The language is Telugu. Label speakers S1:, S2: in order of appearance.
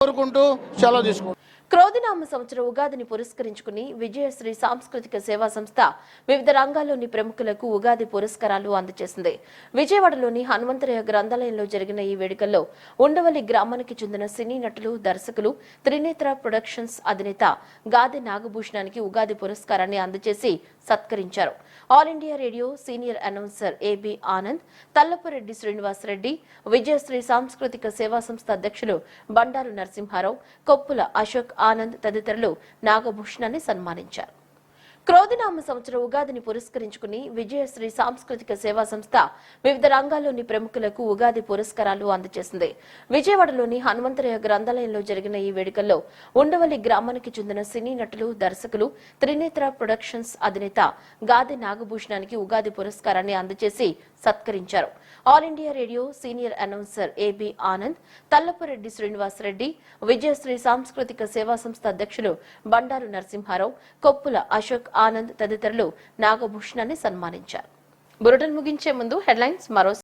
S1: కోరుకుంటూ సెలవు తీసుకుంటాం
S2: క్రోధినామ సంవత్సరం ఉగాదిని పురస్కరించుకుని విజయశ్రీ సాంస్కృతిక సేవా సంస్థ వివిధ రంగాల్లోని ప్రముఖులకు ఉగాది పురస్కారాలు అందజేసింది విజయవాడలోని హనుమంతరయ్య గ్రంథాలయంలో జరిగిన ఈ వేడుకల్లో ఉండవల్లి గ్రామానికి చెందిన సినీ నటులు దర్శకులు త్రినేత్ర ప్రొడక్షన్స్ అధినేత గాది నాగభూషణానికి ఉగాది పురస్కారాన్ని అందజేసి సత్కరించారు. All India Radio senior announcer A B Anand Tallapareddy Srinivasareddy Vijayasri సాంస్కృతిక సేవా సంస్థ అధ్యక్షులు బండారు నరసింహారావు కొప్పుల అశోక్ ఆనంద్ తదితరులు నాగభూషణాన్ని సన్మానించారు. క్రోధినామ సంవత్సరం ఉగాదిని పురస్కరించుకుని విజయశ్రీ సాంస్కృతిక సేవా సంస్థ వివిధ రంగాల్లోని ప్రముఖులకు ఉగాది పురస్కారాలు అందజేసింది. విజయవాడలోని హనుమంతరయ్య గ్రంథాలయంలో జరిగిన ఈ వేడుకల్లో ఉండవల్లి గ్రామానికి చెందిన సినీ నటులు దర్శకులు త్రినేత్ర ప్రొడక్షన్స్ అధినేత గాది నాగభూషణానికి ఉగాది పురస్కారాన్ని అందజేసి సత్కరించారు. All India Radio senior announcer A B Anand Tallapareddy Srinivasareddy Vijayasri సాంస్కృతిక సేవా సంస్థ అధ్యక్షులు బండారు నరసింహారావు కొప్పుల అశోక్ ఆనంద్ తదితరులు నాగభూషణాన్ని సన్మానించారు. బులెటిన్ ముగించే ముందు హెడ్లైన్స్ మరోసారి